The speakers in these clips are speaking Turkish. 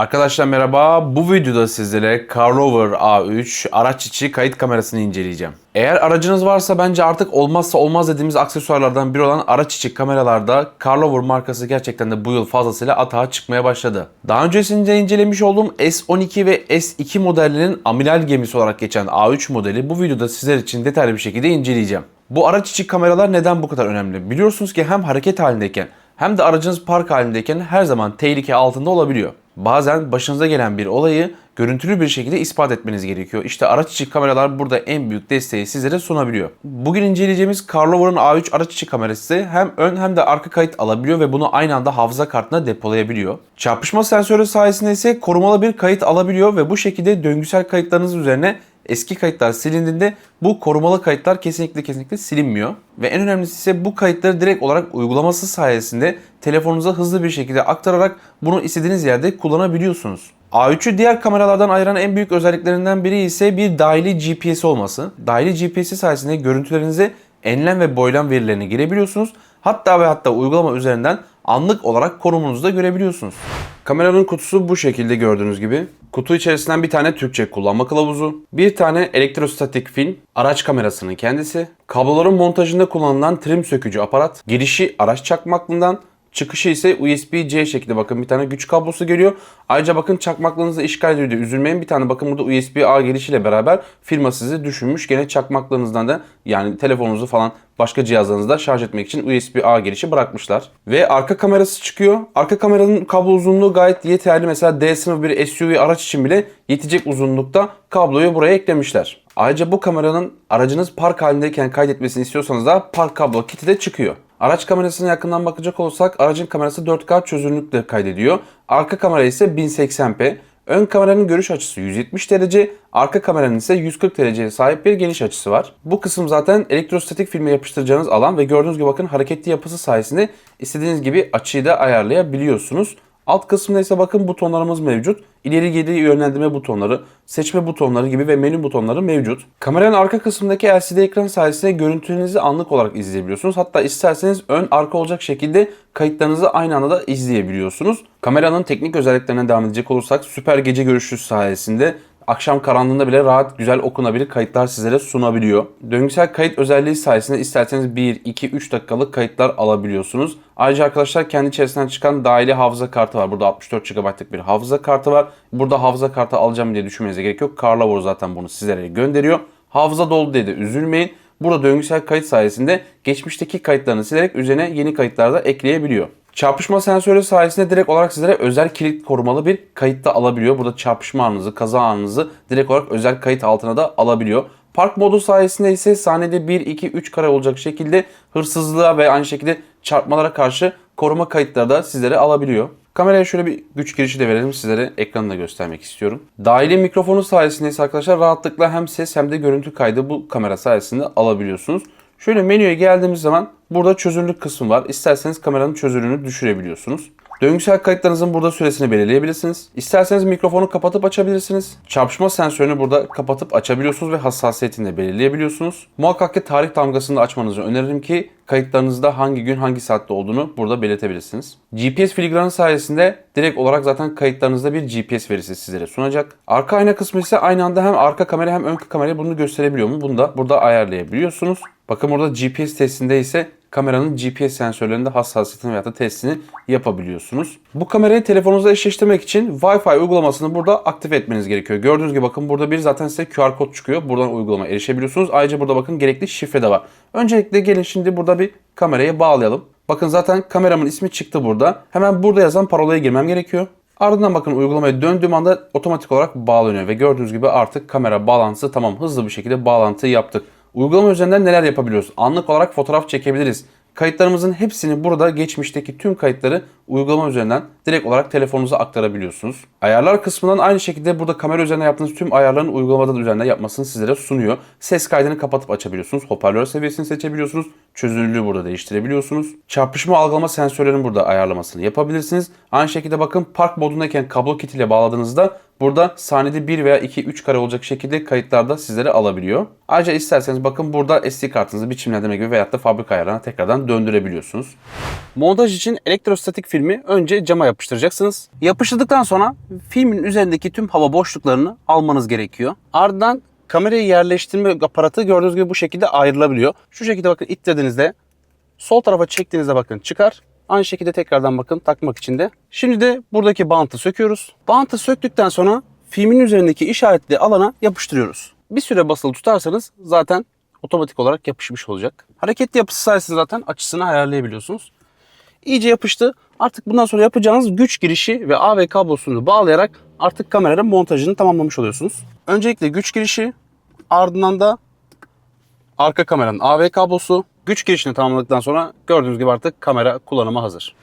Arkadaşlar merhaba. Bu videoda sizlere CarLover A3 araç içi kayıt kamerasını inceleyeceğim. Eğer aracınız varsa bence artık olmazsa olmaz dediğimiz aksesuarlardan biri olan araç içi kameralarda CarLover markası gerçekten de bu yıl fazlasıyla atağa çıkmaya başladı. Daha öncesinde incelemiş olduğum S12 ve S2 modellerinin amiral gemisi olarak geçen A3 modeli bu videoda sizler için detaylı bir şekilde inceleyeceğim. Bu araç içi kameralar neden bu kadar önemli? Biliyorsunuz ki hem hareket halindeyken hem de aracınız park halindeyken her zaman tehlike altında olabiliyor. Bazen başınıza gelen bir olayı görüntülü bir şekilde ispat etmeniz gerekiyor. İşte araç içi kameralar burada en büyük desteği sizlere sunabiliyor. Bugün inceleyeceğimiz CarLover'ın A3 araç içi kamerası hem ön hem de arka kayıt alabiliyor ve bunu aynı anda hafıza kartına depolayabiliyor. Çarpışma sensörü sayesinde ise korumalı bir kayıt alabiliyor ve bu şekilde döngüsel kayıtlarınız üzerine eski kayıtlar silindiğinde bu korumalı kayıtlar kesinlikle kesinlikle silinmiyor. Ve en önemlisi ise bu kayıtları direkt olarak uygulaması sayesinde telefonunuza hızlı bir şekilde aktararak bunu istediğiniz yerde kullanabiliyorsunuz. A3'ü diğer kameralardan ayıran en büyük özelliklerinden biri ise bir dahili GPS olması. Dahili GPS sayesinde görüntülerinize enlem ve boylam verilerini girebiliyorsunuz. Hatta ve hatta uygulama üzerinden anlık olarak konumunuzu da görebiliyorsunuz. Kameranın kutusu bu şekilde gördüğünüz gibi. Kutu içerisinden bir tane Türkçe kullanma kılavuzu, bir tane elektrostatik film, araç kamerasının kendisi, kabloların montajında kullanılan trim sökücü aparat, girişi araç çakmaklığından, Çıkışı ise USB-C şekilde bakın bir tane güç kablosu geliyor. Ayrıca bakın çakmaklığınızı işgal ediyor diye üzülmeyin. Bir tane bakın burada USB-A girişiyle beraber firma sizi düşünmüş. Gene çakmaklığınızdan da yani telefonunuzu falan başka cihazlarınızda şarj etmek için USB-A girişi bırakmışlar. Ve arka kamerası çıkıyor. Arka kameranın kablo uzunluğu gayet yeterli. Mesela D sınıf bir SUV araç için bile yetecek uzunlukta kabloyu buraya eklemişler. Ayrıca bu kameranın aracınız park halindeyken kaydetmesini istiyorsanız da park kablo kiti de çıkıyor. Araç kamerasına yakından bakacak olursak aracın kamerası 4K çözünürlükle kaydediyor. Arka kamera ise 1080p. Ön kameranın görüş açısı 170 derece, arka kameranın ise 140 dereceye sahip bir geniş açısı var. Bu kısım zaten elektrostatik filme yapıştıracağınız alan ve gördüğünüz gibi bakın hareketli yapısı sayesinde istediğiniz gibi açıyı da ayarlayabiliyorsunuz. Alt kısmında ise bakın butonlarımız mevcut. İleri geri yönlendirme butonları, seçme butonları gibi ve menü butonları mevcut. Kameranın arka kısmındaki LCD ekran sayesinde görüntülerinizi anlık olarak izleyebiliyorsunuz. Hatta isterseniz ön arka olacak şekilde kayıtlarınızı aynı anda da izleyebiliyorsunuz. Kameranın teknik özelliklerine devam edecek olursak süper gece görüşü sayesinde akşam karanlığında bile rahat güzel okunabilir kayıtlar sizlere sunabiliyor. Döngüsel kayıt özelliği sayesinde isterseniz 1, 2, 3 dakikalık kayıtlar alabiliyorsunuz. Ayrıca arkadaşlar kendi içerisinden çıkan dahili hafıza kartı var. Burada 64 GB'lık bir hafıza kartı var. Burada hafıza kartı alacağım diye düşünmenize gerek yok. Carlavor zaten bunu sizlere gönderiyor. Hafıza doldu diye de üzülmeyin. Burada döngüsel kayıt sayesinde geçmişteki kayıtlarını silerek üzerine yeni kayıtlar da ekleyebiliyor. Çarpışma sensörü sayesinde direkt olarak sizlere özel kilit korumalı bir kayıtta alabiliyor. Burada çarpışma anınızı, kaza anınızı direkt olarak özel kayıt altına da alabiliyor. Park modu sayesinde ise sahnede 1, 2, 3 kare olacak şekilde hırsızlığa ve aynı şekilde çarpmalara karşı koruma kayıtları da sizlere alabiliyor. Kameraya şöyle bir güç girişi de verelim sizlere ekranı da göstermek istiyorum. Dahili mikrofonu sayesinde ise arkadaşlar rahatlıkla hem ses hem de görüntü kaydı bu kamera sayesinde alabiliyorsunuz. Şöyle menüye geldiğimiz zaman burada çözünürlük kısmı var. İsterseniz kameranın çözünürlüğünü düşürebiliyorsunuz. Döngüsel kayıtlarınızın burada süresini belirleyebilirsiniz. İsterseniz mikrofonu kapatıp açabilirsiniz. Çarpışma sensörünü burada kapatıp açabiliyorsunuz ve hassasiyetini de belirleyebiliyorsunuz. Muhakkak ki tarih damgasını da açmanızı öneririm ki kayıtlarınızda hangi gün hangi saatte olduğunu burada belirtebilirsiniz. GPS filigranı sayesinde direkt olarak zaten kayıtlarınızda bir GPS verisi sizlere sunacak. Arka ayna kısmı ise aynı anda hem arka kamera hem ön kamera bunu gösterebiliyor mu? Bunu da burada ayarlayabiliyorsunuz. Bakın burada GPS testinde ise kameranın GPS sensörlerinde hassasiyetini veya da testini yapabiliyorsunuz. Bu kamerayı telefonunuza eşleştirmek için Wi-Fi uygulamasını burada aktif etmeniz gerekiyor. Gördüğünüz gibi bakın burada bir zaten size QR kod çıkıyor. Buradan uygulama erişebiliyorsunuz. Ayrıca burada bakın gerekli şifre de var. Öncelikle gelin şimdi burada bir kamerayı bağlayalım. Bakın zaten kameramın ismi çıktı burada. Hemen burada yazan parolaya girmem gerekiyor. Ardından bakın uygulamaya döndüğüm anda otomatik olarak bağlanıyor ve gördüğünüz gibi artık kamera bağlantısı tamam hızlı bir şekilde bağlantıyı yaptık. Uygulama üzerinden neler yapabiliyoruz? Anlık olarak fotoğraf çekebiliriz. Kayıtlarımızın hepsini burada geçmişteki tüm kayıtları uygulama üzerinden direkt olarak telefonunuza aktarabiliyorsunuz. Ayarlar kısmından aynı şekilde burada kamera üzerinden yaptığınız tüm ayarların uygulamada da üzerinden yapmasını sizlere sunuyor. Ses kaydını kapatıp açabiliyorsunuz. Hoparlör seviyesini seçebiliyorsunuz. Çözünürlüğü burada değiştirebiliyorsunuz. Çarpışma algılama sensörlerinin burada ayarlamasını yapabilirsiniz. Aynı şekilde bakın park modundayken kablo kit ile bağladığınızda Burada saniyede 1 veya 2, 3 kare olacak şekilde kayıtlarda sizlere alabiliyor. Ayrıca isterseniz bakın burada SD kartınızı biçimlendirme gibi veyahut da fabrika ayarlarına tekrardan döndürebiliyorsunuz. Montaj için elektrostatik filmi önce cama yapıştıracaksınız. Yapıştırdıktan sonra filmin üzerindeki tüm hava boşluklarını almanız gerekiyor. Ardından kamerayı yerleştirme aparatı gördüğünüz gibi bu şekilde ayrılabiliyor. Şu şekilde bakın ittirdiğinizde sol tarafa çektiğinizde bakın çıkar. Aynı şekilde tekrardan bakın takmak için de. Şimdi de buradaki bantı söküyoruz. Bantı söktükten sonra filmin üzerindeki işaretli alana yapıştırıyoruz. Bir süre basılı tutarsanız zaten otomatik olarak yapışmış olacak. Hareketli yapısı sayesinde zaten açısını ayarlayabiliyorsunuz. İyice yapıştı. Artık bundan sonra yapacağınız güç girişi ve AV kablosunu bağlayarak artık kameranın montajını tamamlamış oluyorsunuz. Öncelikle güç girişi ardından da arka kameranın AV kablosu. Güç girişini tamamladıktan sonra gördüğünüz gibi artık kamera kullanıma hazır.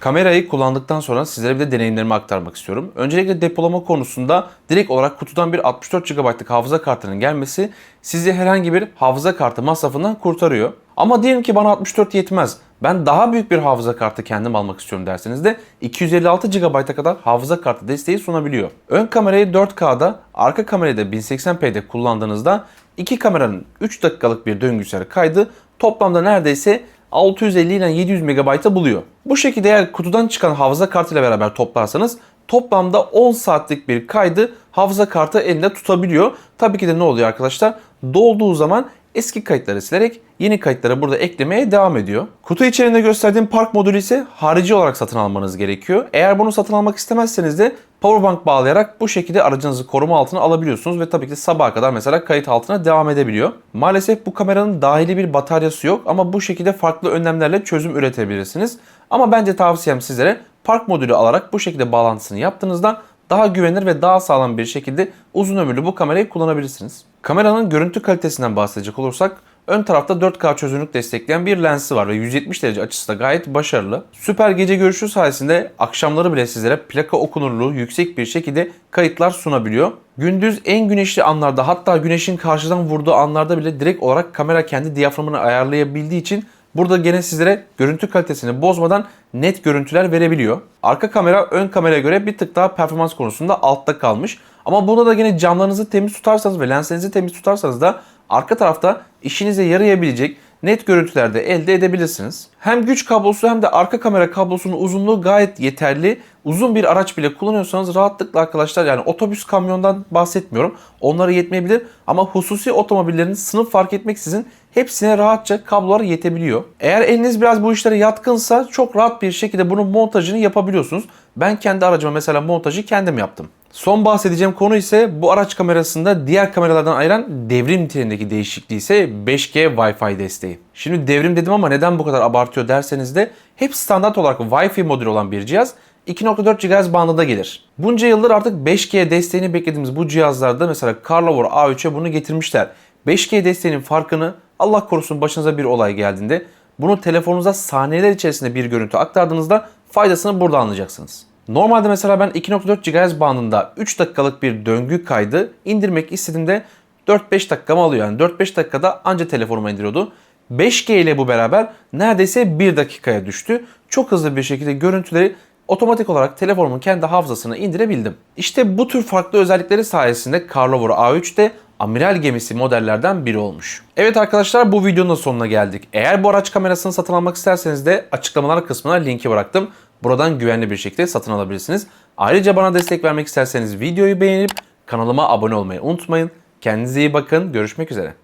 Kamerayı kullandıktan sonra sizlere bir de deneyimlerimi aktarmak istiyorum. Öncelikle depolama konusunda direkt olarak kutudan bir 64 GB'lık hafıza kartının gelmesi sizi herhangi bir hafıza kartı masrafından kurtarıyor. Ama diyelim ki bana 64 yetmez. Ben daha büyük bir hafıza kartı kendim almak istiyorum derseniz de 256 GB'a kadar hafıza kartı desteği sunabiliyor. Ön kamerayı 4K'da, arka kamerayı da 1080p'de kullandığınızda iki kameranın 3 dakikalık bir döngüsel kaydı toplamda neredeyse 650 ile 700 MB'ı buluyor. Bu şekilde eğer kutudan çıkan hafıza kartıyla beraber toplarsanız toplamda 10 saatlik bir kaydı hafıza kartı elinde tutabiliyor. Tabii ki de ne oluyor arkadaşlar? Dolduğu zaman eski kayıtları silerek yeni kayıtları burada eklemeye devam ediyor. Kutu içerisinde gösterdiğim park modülü ise harici olarak satın almanız gerekiyor. Eğer bunu satın almak istemezseniz de powerbank bağlayarak bu şekilde aracınızı koruma altına alabiliyorsunuz ve tabii ki de sabaha kadar mesela kayıt altına devam edebiliyor. Maalesef bu kameranın dahili bir bataryası yok ama bu şekilde farklı önlemlerle çözüm üretebilirsiniz. Ama bence tavsiyem sizlere park modülü alarak bu şekilde bağlantısını yaptığınızda daha güvenilir ve daha sağlam bir şekilde uzun ömürlü bu kamerayı kullanabilirsiniz. Kameranın görüntü kalitesinden bahsedecek olursak ön tarafta 4K çözünürlük destekleyen bir lensi var ve 170 derece açısı da gayet başarılı. Süper gece görüşü sayesinde akşamları bile sizlere plaka okunurluğu yüksek bir şekilde kayıtlar sunabiliyor. Gündüz en güneşli anlarda hatta güneşin karşıdan vurduğu anlarda bile direkt olarak kamera kendi diyaframını ayarlayabildiği için Burada gene sizlere görüntü kalitesini bozmadan net görüntüler verebiliyor. Arka kamera ön kameraya göre bir tık daha performans konusunda altta kalmış. Ama burada da gene camlarınızı temiz tutarsanız ve lenslerinizi temiz tutarsanız da arka tarafta işinize yarayabilecek net görüntüler de elde edebilirsiniz. Hem güç kablosu hem de arka kamera kablosunun uzunluğu gayet yeterli. Uzun bir araç bile kullanıyorsanız rahatlıkla arkadaşlar yani otobüs kamyondan bahsetmiyorum. Onlara yetmeyebilir ama hususi otomobillerin sınıf fark etmeksizin hepsine rahatça kablolar yetebiliyor. Eğer eliniz biraz bu işlere yatkınsa çok rahat bir şekilde bunun montajını yapabiliyorsunuz. Ben kendi aracıma mesela montajı kendim yaptım. Son bahsedeceğim konu ise bu araç kamerasında diğer kameralardan ayıran devrim niteliğindeki değişikliği ise 5G Wi-Fi desteği. Şimdi devrim dedim ama neden bu kadar abartıyor derseniz de hep standart olarak Wi-Fi modülü olan bir cihaz 2.4 GHz bandında gelir. Bunca yıldır artık 5G desteğini beklediğimiz bu cihazlarda mesela Carlover A3'e bunu getirmişler. 5G desteğinin farkını Allah korusun başınıza bir olay geldiğinde bunu telefonunuza saniyeler içerisinde bir görüntü aktardığınızda faydasını burada anlayacaksınız. Normalde mesela ben 2.4 GHz bandında 3 dakikalık bir döngü kaydı indirmek istediğimde 4-5 dakikamı alıyor. Yani 4-5 dakikada anca telefonuma indiriyordu. 5G ile bu beraber neredeyse 1 dakikaya düştü. Çok hızlı bir şekilde görüntüleri otomatik olarak telefonumun kendi hafızasına indirebildim. İşte bu tür farklı özellikleri sayesinde Carlover A3 de amiral gemisi modellerden biri olmuş. Evet arkadaşlar bu videonun sonuna geldik. Eğer bu araç kamerasını satın almak isterseniz de açıklamalar kısmına linki bıraktım. Buradan güvenli bir şekilde satın alabilirsiniz. Ayrıca bana destek vermek isterseniz videoyu beğenip kanalıma abone olmayı unutmayın. Kendinize iyi bakın. Görüşmek üzere.